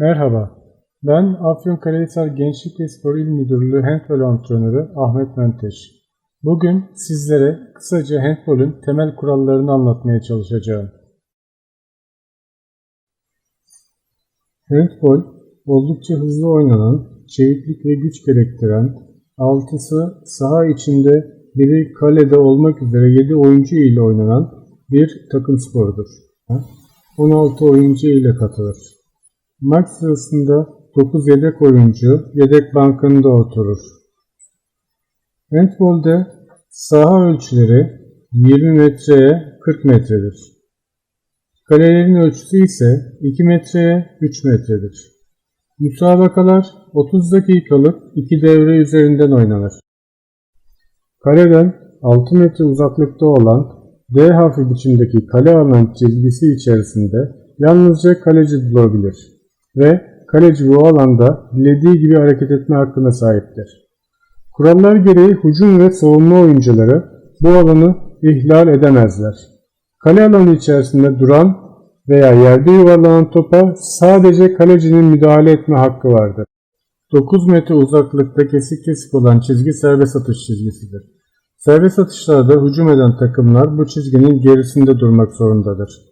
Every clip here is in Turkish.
Merhaba, ben Afyonkarahisar Gençlik ve Spor İl Müdürlüğü Handbol Antrenörü Ahmet Menteş. Bugün sizlere kısaca handbolün temel kurallarını anlatmaya çalışacağım. Handbol, oldukça hızlı oynanan, çeviklik ve güç gerektiren, altısı saha içinde biri kalede olmak üzere 7 oyuncu ile oynanan bir takım sporudur. 16 oyuncu ile katılır. Maç sırasında 9 yedek oyuncu yedek bankında oturur. Handbolde saha ölçüleri 20 metreye 40 metredir. Kalelerin ölçüsü ise 2 metreye 3 metredir. Müsabakalar 30 dakikalık 2 devre üzerinden oynanır. Kaleden 6 metre uzaklıkta olan D harfi biçimdeki kale alan çizgisi içerisinde yalnızca kaleci durabilir ve kaleci bu alanda dilediği gibi hareket etme hakkına sahiptir. Kurallar gereği hücum ve savunma oyuncuları bu alanı ihlal edemezler. Kale alanı içerisinde duran veya yerde yuvarlanan topa sadece kalecinin müdahale etme hakkı vardır. 9 metre uzaklıkta kesik kesik olan çizgi serbest atış çizgisidir. Serbest atışlarda hücum eden takımlar bu çizginin gerisinde durmak zorundadır.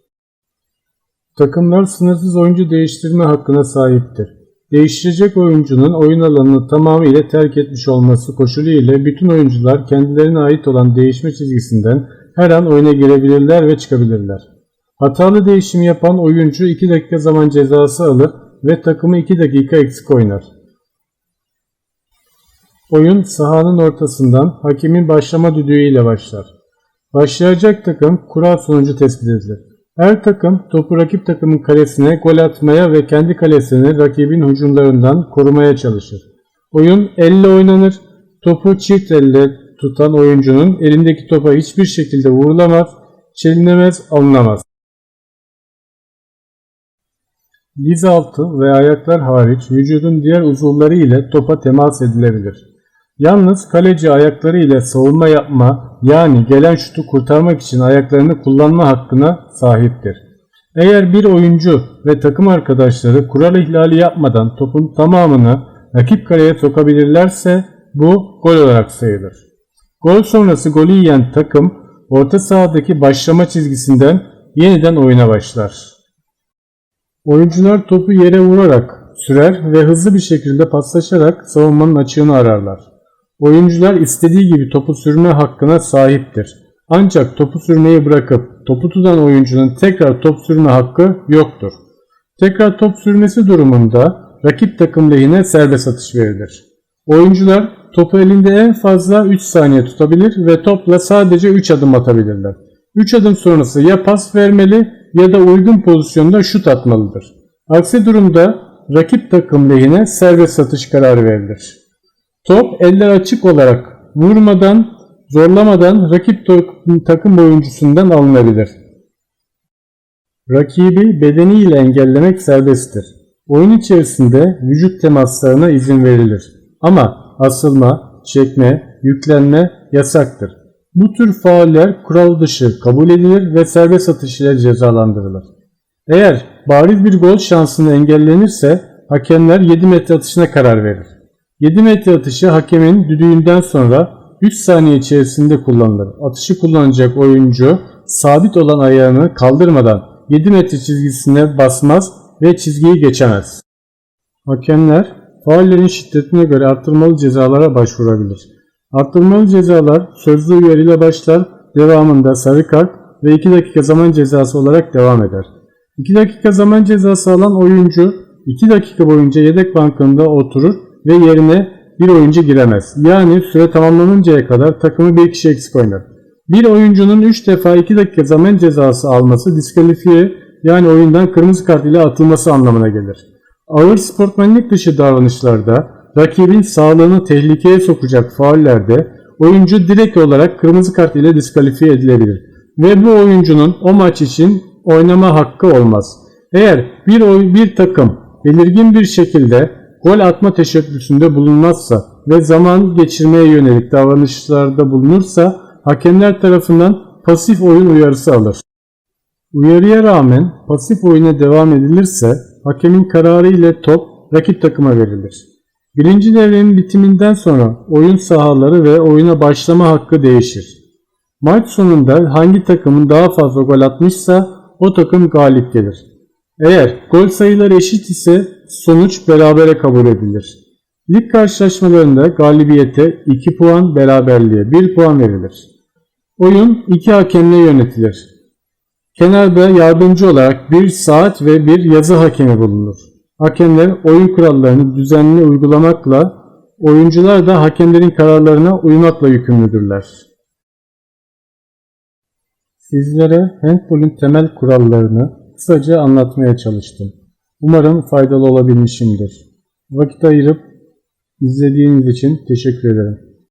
Takımlar sınırsız oyuncu değiştirme hakkına sahiptir. Değiştirecek oyuncunun oyun alanını tamamıyla terk etmiş olması koşulu ile bütün oyuncular kendilerine ait olan değişme çizgisinden her an oyuna girebilirler ve çıkabilirler. Hatalı değişim yapan oyuncu 2 dakika zaman cezası alır ve takımı 2 dakika eksik oynar. Oyun sahanın ortasından hakemin başlama düdüğü ile başlar. Başlayacak takım kural sonucu tespit edilir. Her takım topu rakip takımın kalesine gol atmaya ve kendi kalesini rakibin hücumlarından korumaya çalışır. Oyun elle oynanır. Topu çift elle tutan oyuncunun elindeki topa hiçbir şekilde vurulamaz, çelinemez, alınamaz. Diz altı ve ayaklar hariç vücudun diğer uzuvları ile topa temas edilebilir. Yalnız kaleci ayakları ile savunma yapma yani gelen şutu kurtarmak için ayaklarını kullanma hakkına sahiptir. Eğer bir oyuncu ve takım arkadaşları kural ihlali yapmadan topun tamamını rakip kaleye sokabilirlerse bu gol olarak sayılır. Gol sonrası golü yiyen takım orta sahadaki başlama çizgisinden yeniden oyuna başlar. Oyuncular topu yere vurarak sürer ve hızlı bir şekilde paslaşarak savunmanın açığını ararlar. Oyuncular istediği gibi topu sürme hakkına sahiptir. Ancak topu sürmeyi bırakıp topu tutan oyuncunun tekrar top sürme hakkı yoktur. Tekrar top sürmesi durumunda rakip takım lehine serbest atış verilir. Oyuncular topu elinde en fazla 3 saniye tutabilir ve topla sadece 3 adım atabilirler. 3 adım sonrası ya pas vermeli ya da uygun pozisyonda şut atmalıdır. Aksi durumda rakip takım lehine serbest atış kararı verilir. Top eller açık olarak vurmadan, zorlamadan rakip takım oyuncusundan alınabilir. Rakibi bedeniyle engellemek serbesttir. Oyun içerisinde vücut temaslarına izin verilir. Ama asılma, çekme, yüklenme yasaktır. Bu tür fauller kural dışı kabul edilir ve serbest atış ile cezalandırılır. Eğer bariz bir gol şansını engellenirse hakemler 7 metre atışına karar verir. 7 metre atışı hakemin düdüğünden sonra 3 saniye içerisinde kullanılır. Atışı kullanacak oyuncu sabit olan ayağını kaldırmadan 7 metre çizgisine basmaz ve çizgiyi geçemez. Hakemler faullerin şiddetine göre arttırmalı cezalara başvurabilir. Arttırmalı cezalar sözlü uyarıyla başlar, devamında sarı kart ve 2 dakika zaman cezası olarak devam eder. 2 dakika zaman cezası alan oyuncu 2 dakika boyunca yedek bankında oturur ve yerine bir oyuncu giremez. Yani süre tamamlanıncaya kadar takımı bir kişi eksik oynar. Bir oyuncunun 3 defa 2 dakika zaman cezası alması diskalifiye yani oyundan kırmızı kart ile atılması anlamına gelir. Ağır sportmenlik dışı davranışlarda rakibin sağlığını tehlikeye sokacak faullerde oyuncu direkt olarak kırmızı kart ile diskalifiye edilebilir ve bu oyuncunun o maç için oynama hakkı olmaz. Eğer bir, oy, bir takım belirgin bir şekilde gol atma teşebbüsünde bulunmazsa ve zaman geçirmeye yönelik davranışlarda bulunursa hakemler tarafından pasif oyun uyarısı alır. Uyarıya rağmen pasif oyuna devam edilirse hakemin kararı ile top rakip takıma verilir. Birinci devrenin bitiminden sonra oyun sahaları ve oyuna başlama hakkı değişir. Maç sonunda hangi takımın daha fazla gol atmışsa o takım galip gelir. Eğer gol sayıları eşit ise sonuç berabere kabul edilir. Lig karşılaşmalarında galibiyete 2 puan, beraberliğe 1 puan verilir. Oyun iki hakemle yönetilir. Kenarda yardımcı olarak bir saat ve bir yazı hakemi bulunur. Hakemler oyun kurallarını düzenli uygulamakla, oyuncular da hakemlerin kararlarına uymakla yükümlüdürler. Sizlere handbolün temel kurallarını kısaca anlatmaya çalıştım. Umarım faydalı olabilmişimdir. Vakit ayırıp izlediğiniz için teşekkür ederim.